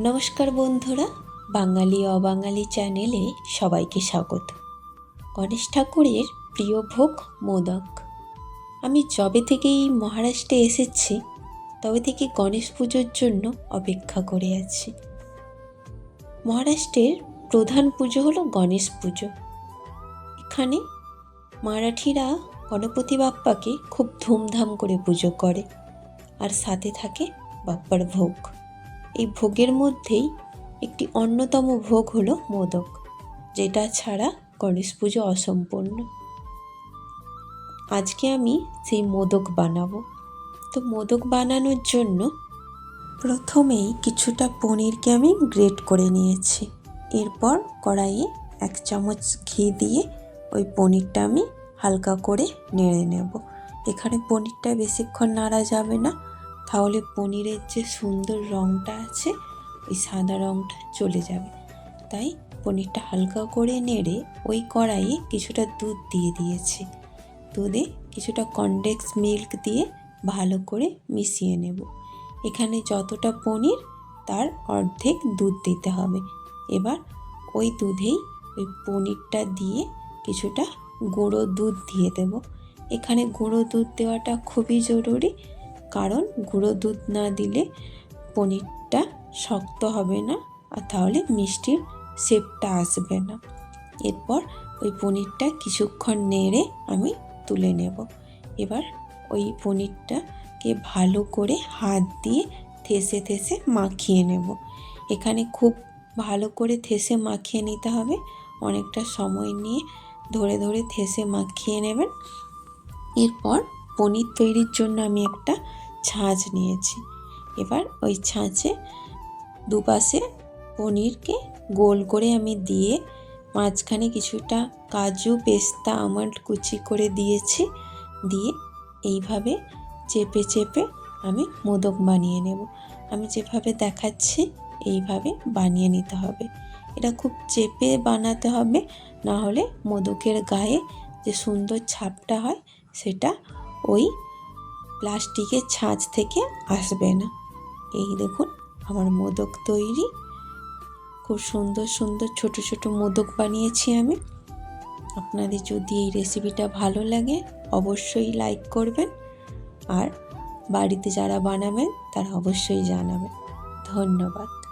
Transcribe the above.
নমস্কার বন্ধুরা, বাঙালি অবাঙালি চ্যানেলে সবাইকে স্বাগত। গণেশ ঠাকুরের প্রিয় ভোগ মোদক। আমি যবে থেকেই মহারাষ্ট্রে এসেছি, তবে থেকে গণেশ পুজোর জন্য অপেক্ষা করে আছি। মহারাষ্ট্রের প্রধান পুজো হলো গণেশ পুজো। এখানে মারাঠিরা গণপতি বাপ্পাকে খুব ধুমধাম করে পুজো করে, আর সাথে থাকে বাপ্পার ভোগ। এই ভোগের মধ্যেই একটি অন্যতম ভোগ হলো মোদক, যেটা ছাড়া গণেশ পুজো অসম্পূর্ণ। আজকে আমি সেই মোদক বানাবো। তো মোদক বানানোর জন্য প্রথমেই কিছুটা পনিরকে আমি গ্রেট করে নিয়েছি। এরপর কড়াইয়ে এক চামচ ঘি দিয়ে ওই পনিরটা আমি হালকা করে নেড়ে নেব। এখানে পনিরটা বেশিক্ষণ নাড়া যাবে না। তাহলে পনিরের যে সুন্দর রঙটা আছে, ওই সাদা রঙটা চলে যাবে। তাই পনিরটা হালকা করে নেড়ে ওই কড়াইয়ে কিছুটা দুধ দিয়ে দিয়েছি। দুধে কিছুটা কনডেক্স মিল্ক দিয়ে ভালো করে মিশিয়ে নেব। এখানে যতটা পনির, তার অর্ধেক দুধ দিতে হবে। এবার ওই দুধেই ওই পনিরটা দিয়ে কিছুটা গুঁড়ো দুধ দিয়ে দেব। এখানে গুঁড়ো দুধ দেওয়াটা খুবই জরুরি। কারণ গুঁড়ো দুধ না দিলে পনিরটা শক্ত হবে না আর তাহলে মিষ্টির শেপটা আসবে না। এরপর ওই পনিরটা কিছুক্ষণ নেড়ে আমি তুলে নেব। এবার ওই পনিরটাকে ভালো করে হাত দিয়ে থেসে থেসে মাখিয়ে নেব। এখানে খুব ভালো করে থেসে মাখিয়ে নিতে হবে। অনেকটা সময় নিয়ে ধরে ধরে থেসে মাখিয়ে নেবেন। এরপর পনির তৈরির জন্য আমি একটা ছাঁচ নিয়েছি। এবার ওই ছাঁচে দুপাশে পনিরকে গোল করে আমি দিয়ে মাঝখানে কিছুটা কাজু, পেস্তা, আমন্ড কুচি করে দিয়েছি। দিয়ে এইভাবে চেপে চেপে আমি মোদক বানিয়ে নেব। আমি যেভাবে দেখাচ্ছি, এইভাবে বানিয়ে নিতে হবে। এটা খুব চেপে বানাতে হবে, না হলে মোদকের গায়ে যে সুন্দর ছাপটা হয়, সেটা ওই প্লাস্টিকের ছাঁচ থেকে আসবে না। এই দেখুন, আমার মোদক তৈরি। খুব সুন্দর সুন্দর, ছোট ছোট মোদক বানিয়েছি আমি। আপনাদের যদি এই রেসিপিটা ভালো লাগে, অবশ্যই লাইক করবেন। আর বাড়িতে যারা বানাবেন, তারা অবশ্যই জানাবেন। ধন্যবাদ।